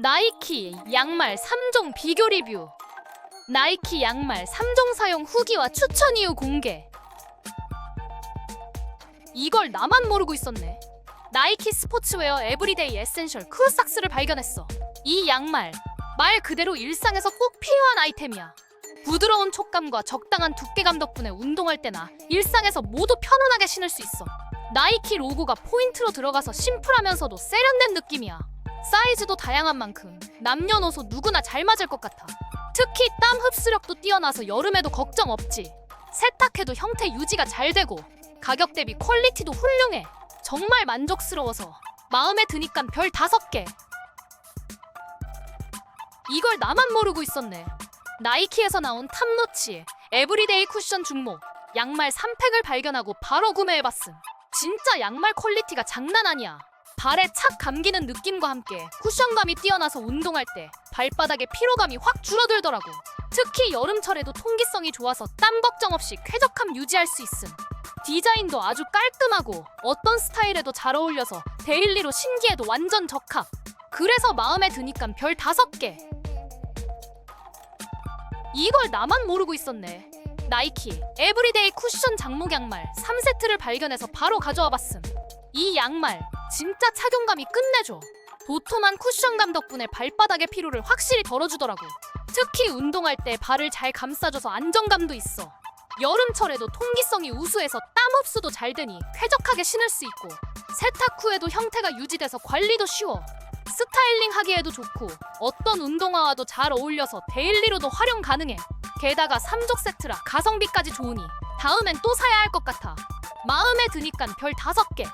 나이키 양말 3종 비교 리뷰. 나이키 양말 3종 사용 후기와 추천 이유 공개. 이걸 나만 모르고 있었네. 나이키 스포츠웨어 에브리데이 에센셜 크루삭스를 발견했어. 이 양말 말 그대로 일상에서 꼭 필요한 아이템이야. 부드러운 촉감과 적당한 두께감 덕분에 운동할 때나 일상에서 모두 편안하게 신을 수 있어. 나이키 로고가 포인트로 들어가서 심플하면서도 세련된 느낌이야 사이즈도 다양한 만큼 남녀노소 누구나 잘 맞을 것 같아. 특히 땀 흡수력도 뛰어나서 여름에도 걱정 없지. 세탁해도 형태 유지가 잘 되고 가격 대비 퀄리티도 훌륭해. 정말 만족스러워서 마음에 드니까 별 다섯 개. 이걸 나만 모르고 있었네. 나이키에서 나온 탑노치 에브리데이 쿠션 중목 양말 3팩을 발견하고 바로 구매해봤음. 진짜 양말 퀄리티가 장난 아니야. 발에 착 감기는 느낌과 함께 쿠션감이 뛰어나서 운동할 때 발바닥의 피로감이 확 줄어들더라고. 특히 여름철에도 통기성이 좋아서 땀 걱정 없이 쾌적함 유지할 수 있음. 디자인도 아주 깔끔하고 어떤 스타일에도 잘 어울려서 데일리로 신기해도 완전 적합. 그래서 마음에 드니까 별 다섯 개. 이걸 나만 모르고 있었네. 나이키 에브리데이 쿠션 장목 양말 3세트를 발견해서 바로 가져와 봤음. 이 양말 진짜 착용감이 끝내줘. 도톰한 쿠션감 덕분에 발바닥의 피로를 확실히 덜어주더라고. 특히 운동할 때 발을 잘 감싸줘서 안정감도 있어. 여름철에도 통기성이 우수해서 땀 흡수도 잘 되니 쾌적하게 신을 수 있고 세탁 후에도 형태가 유지돼서 관리도 쉬워. 스타일링 하기에도 좋고 어떤 운동화와도 잘 어울려서 데일리로도 활용 가능해. 게다가 3족 세트라 가성비까지 좋으니 다음엔 또 사야 할 것 같아. 마음에 드니깐 별 다섯 개.